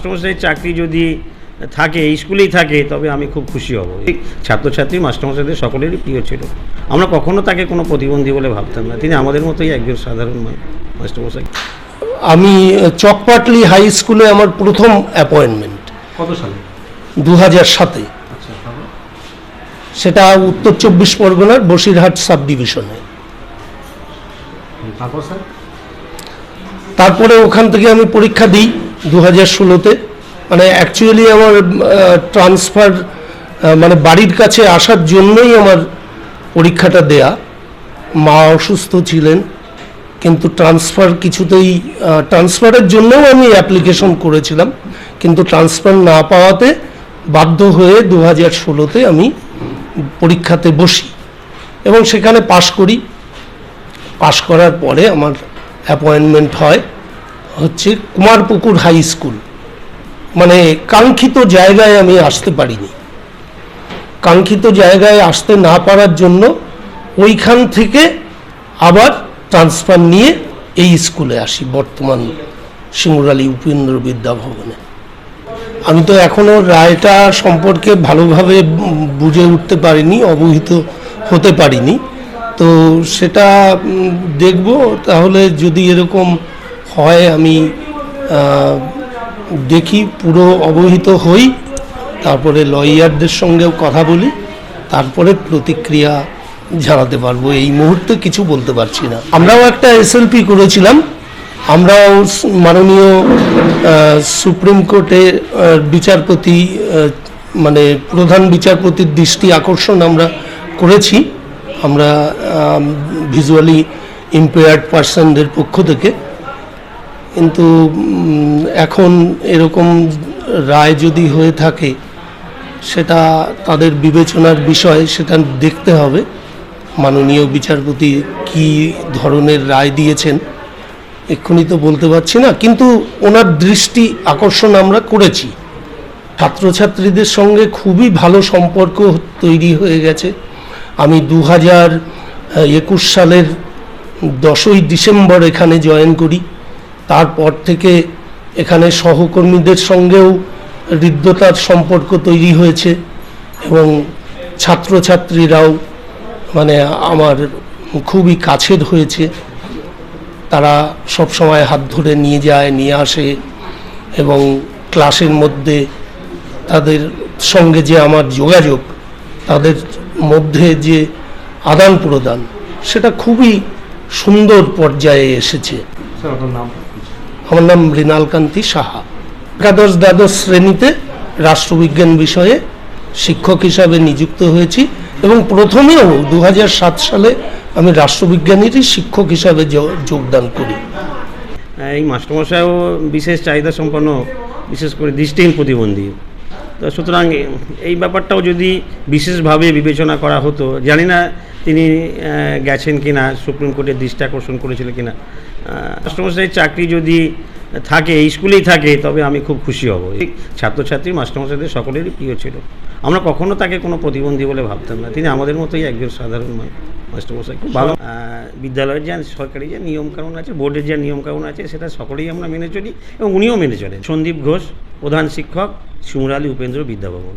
মাস্টারমশাই চাকরি যদি থাকে স্কুলেই থাকে তবে আমি খুব খুশি হব। ছাত্রছাত্রী মাস্টারমশাইদের সকলেরই প্রিয় ছিল। আমরা কখনো তাকে কোনো প্রতিবন্ধী বলে ভাবতাম না। তিনি আমাদের মতোই একজন সাধারণ মাস্টারমশাই। আমি চকপাটলি হাই স্কুলে আমার প্রথম অ্যাপয়েন্টমেন্ট। কত সালে? দু হাজার সাতে। আচ্ছা সেটা উত্তর চব্বিশ পরগনার বসিরহাট সাব ডিভিশনে তারপরে ওখান থেকে আমি পরীক্ষা দিই। দু হাজার ষোলোতে মানে অ্যাকচুয়ালি আমার ট্রান্সফার মানে বাড়ির কাছে আসার জন্যই আমার পরীক্ষাটা দেয়া। মা অসুস্থ ছিলেন, কিন্তু ট্রান্সফার কিছুতেই ট্রান্সফারের জন্যও আমি অ্যাপ্লিকেশন করেছিলাম, কিন্তু ট্রান্সফার না পাওয়াতে বাধ্য হয়ে দু হাজার ষোলোতে আমি পরীক্ষাতে বসি এবং সেখানে পাশ করি। পাশ করার পরে আমার অ্যাপয়েন্টমেন্ট হয়। হচ্ছে কুমারপুকুর হাই স্কুল। মানে কাঙ্ক্ষিত জায়গায় আমি আসতে পারিনি। কাঙ্ক্ষিত জায়গায় আসতে না পারার জন্য ওইখান থেকে আবার ট্রান্সফার নিয়ে এই স্কুলে আসি, বর্তমান সিঙ্গুরালী উপেন্দ্র বিদ্যা ভবনে। আমি তো এখনও রায়টা সম্পর্কে ভালোভাবে বুঝে উঠতে পারিনি, অবহিত হতে পারিনি। তো সেটা দেখব। তাহলে যদি এরকম হয় আমি দেখি, পুরো অবহিত হই। তারপরে লয়ারদের সঙ্গেও কথা বলি। তারপরে প্রতিক্রিয়া জানাতে পারব। এই মুহূর্তে কিছু বলতে পারছি না। আমরাও একটা এসএলপি করেছিলাম। আমরাও মাননীয় সুপ্রিম কোর্টে বিচারপতি মানে প্রধান বিচারপতির দৃষ্টি আকর্ষণ আমরা করেছি। আমরা ভিজুয়ালি ইম্পেয়ার্ড পার্সনদের পক্ষ থেকে। কিন্তু এখন এরকম রায় যদি হয়ে থাকে, সেটা তাদের বিবেচনার বিষয়, সেটা দেখতে হবে। মাননীয় বিচারপতি কি ধরনের রায় দিয়েছেন, এক্ষুনি তো বলতে পারছি না। কিন্তু ওনার দৃষ্টি আকর্ষণ আমরা করেছি। ছাত্রছাত্রীদের সঙ্গে খুবই ভালো সম্পর্ক তৈরি হয়ে গেছে। আমি দু হাজার একুশ সালের দশই ডিসেম্বর এখানে জয়েন করি। তারপর থেকে এখানে সহকর্মীদের সঙ্গেও হৃদ্যতার সম্পর্ক তৈরি হয়েছে এবং ছাত্রছাত্রীরাও মানে আমার খুবই কাছের হয়েছে। তারা সব সময় হাত ধরে নিয়ে যায়, নিয়ে আসে এবং ক্লাসের মধ্যে তাদের সঙ্গে যে আমার যোগাযোগ, তাদের মধ্যে যে আদান প্রদান সেটা খুবই সুন্দর পর্যায়ে এসেছে। আমার নাম মৃণালকান্তি সাহা। একাদশ দ্বাদশ শ্রেণীতে রাষ্ট্রবিজ্ঞান বিষয়ে শিক্ষক হিসাবে নিযুক্ত হয়েছি এবং প্রথমেও দু হাজার সাত সালে আমি রাষ্ট্রবিজ্ঞানেরই শিক্ষক হিসাবে যোগদান করি। এই মাস্টারমশাইও বিশেষ চাহিদা সম্পন্ন, বিশেষ করে দৃষ্টিহীন প্রতিবন্ধী। তো সুতরাং এই ব্যাপারটাও যদি বিশেষভাবে বিবেচনা করা হতো জানি না তিনি গেছেন কি না সুপ্রিম কোর্টের দৃষ্টি আকর্ষণ করেছিল কিনা। আহ, মাস্টারমশাই চাকরি যদি থাকে স্কুলেই থাকে তবে আমি খুব খুশি হব। ছাত্রছাত্রী মাস্টারমশাইদের সকলেরই প্রিয় ছিল। আমরা কখনো তাকে কোনো প্রতিবন্ধী বলে ভাবতাম না। তিনি আমাদের মতোই একজন সাধারণ মা- মাস্টারমশাই, খুব ভালো। বিদ্যালয়ের যা সরকারি যে নিয়মকানুন আছে, বোর্ডের যে নিয়মকানুন আছে, সেটা সকলেই আমরা মেনে চলি এবং উনিও মেনে চলেন। সন্দীপ ঘোষ, প্রধান শিক্ষক, সুমরালী উপেন্দ্র বিদ্যাভবন।